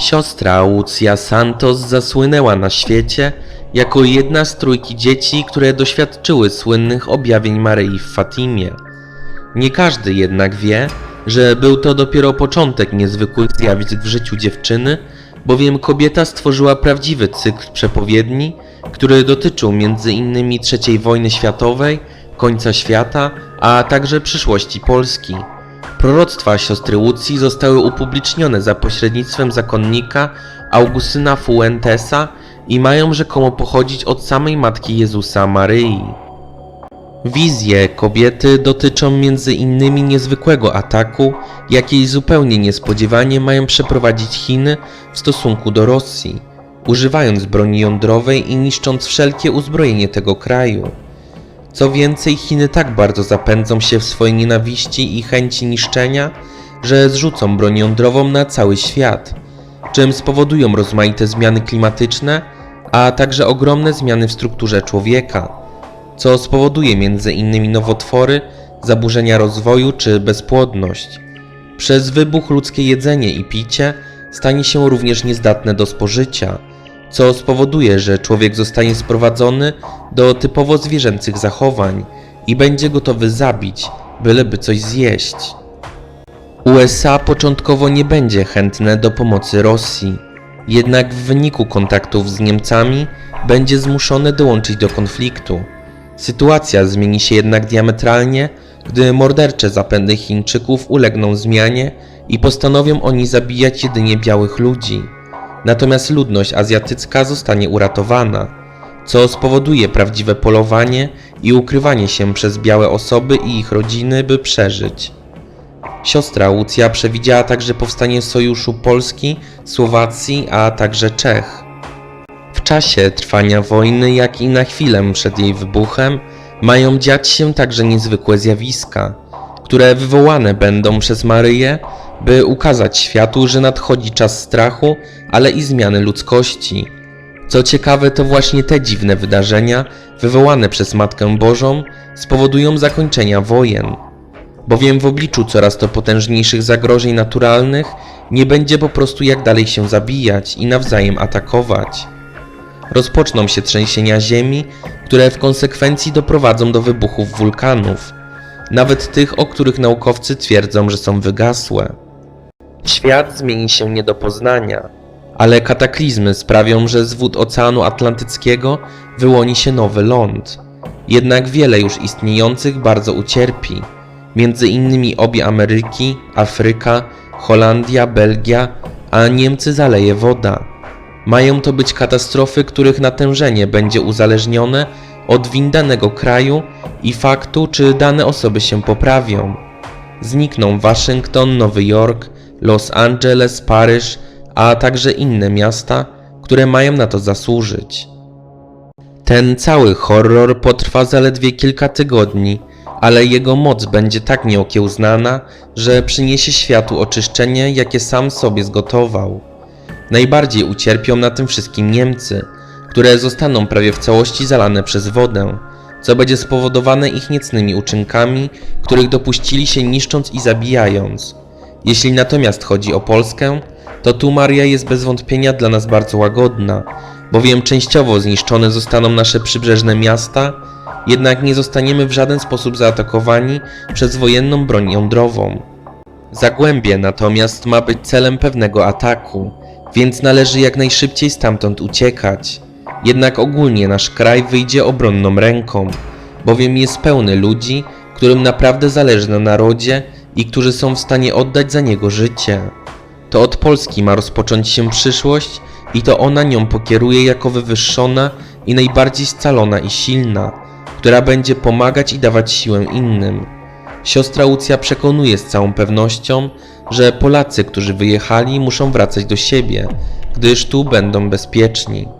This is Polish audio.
Siostra Lucia Santos zasłynęła na świecie jako jedna z trójki dzieci, które doświadczyły słynnych objawień Maryi w Fatimie. Nie każdy jednak wie, że był to dopiero początek niezwykłych zjawisk w życiu dziewczyny, bowiem kobieta stworzyła prawdziwy cykl przepowiedni, który dotyczył m.in. III wojny światowej, końca świata, a także przyszłości Polski. Proroctwa siostry Łucji zostały upublicznione za pośrednictwem zakonnika Augustyna Fuentesa i mają rzekomo pochodzić od samej Matki Jezusa Maryi. Wizje kobiety dotyczą m.in. niezwykłego ataku, jaki zupełnie niespodziewanie mają przeprowadzić Chiny w stosunku do Rosji, używając broni jądrowej i niszcząc wszelkie uzbrojenie tego kraju. Co więcej, Chiny tak bardzo zapędzą się w swojej nienawiści i chęci niszczenia, że zrzucą broń jądrową na cały świat, czym spowodują rozmaite zmiany klimatyczne, a także ogromne zmiany w strukturze człowieka, co spowoduje m.in. nowotwory, zaburzenia rozwoju czy bezpłodność. Przez wybuch ludzkie jedzenie i picie stanie się również niezdatne do spożycia, co spowoduje, że człowiek zostanie sprowadzony do typowo zwierzęcych zachowań i będzie gotowy zabić, byleby coś zjeść. USA początkowo nie będzie chętne do pomocy Rosji, jednak w wyniku kontaktów z Niemcami będzie zmuszone dołączyć do konfliktu. Sytuacja zmieni się jednak diametralnie, gdy mordercze zapędy Chińczyków ulegną zmianie i postanowią oni zabijać jedynie białych ludzi. Natomiast ludność azjatycka zostanie uratowana, co spowoduje prawdziwe polowanie i ukrywanie się przez białe osoby i ich rodziny, by przeżyć. Siostra Łucja przewidziała także powstanie sojuszu Polski, Słowacji, a także Czech. W czasie trwania wojny, jak i na chwilę przed jej wybuchem, mają dziać się także niezwykłe zjawiska, które wywołane będą przez Maryję, by ukazać światu, że nadchodzi czas strachu, ale i zmiany ludzkości. Co ciekawe, to właśnie te dziwne wydarzenia, wywołane przez Matkę Bożą, spowodują zakończenia wojen. Bowiem w obliczu coraz to potężniejszych zagrożeń naturalnych nie będzie po prostu jak dalej się zabijać i nawzajem atakować rozpoczną się trzęsienia ziemi, które w konsekwencji doprowadzą do wybuchów wulkanów, nawet tych, o których naukowcy twierdzą, że są wygasłe. Świat zmieni się nie do poznania, ale kataklizmy sprawią, że z wód Oceanu Atlantyckiego wyłoni się nowy ląd. Jednak wiele już istniejących bardzo ucierpi, między innymi obie Ameryki, Afryka, Holandia, Belgia, a Niemcy zaleje woda. Mają to być katastrofy, których natężenie będzie uzależnione od win danego kraju i faktu, czy dane osoby się poprawią. Znikną Waszyngton, Nowy Jork, Los Angeles, Paryż, a także inne miasta, które mają na to zasłużyć. Ten cały horror potrwa zaledwie kilka tygodni, ale jego moc będzie tak nieokiełznana, że przyniesie światu oczyszczenie, jakie sam sobie zgotował. Najbardziej ucierpią na tym wszystkim Niemcy, które zostaną prawie w całości zalane przez wodę, co będzie spowodowane ich niecnymi uczynkami, których dopuścili się niszcząc i zabijając. Jeśli natomiast chodzi o Polskę, to tu Maria jest bez wątpienia dla nas bardzo łagodna, bowiem częściowo zniszczone zostaną nasze przybrzeżne miasta, jednak nie zostaniemy w żaden sposób zaatakowani przez wojenną broń jądrową. Zagłębie natomiast ma być celem pewnego ataku, więc należy jak najszybciej stamtąd uciekać. Jednak ogólnie nasz kraj wyjdzie obronną ręką, bowiem jest pełny ludzi, którym naprawdę zależy na narodzie i którzy są w stanie oddać za niego życie. To od Polski ma rozpocząć się przyszłość i to ona nią pokieruje jako wywyższona i najbardziej scalona i silna, która będzie pomagać i dawać siłę innym. Siostra Łucja przekonuje z całą pewnością, że Polacy, którzy wyjechali, muszą wracać do siebie, gdyż tu będą bezpieczni.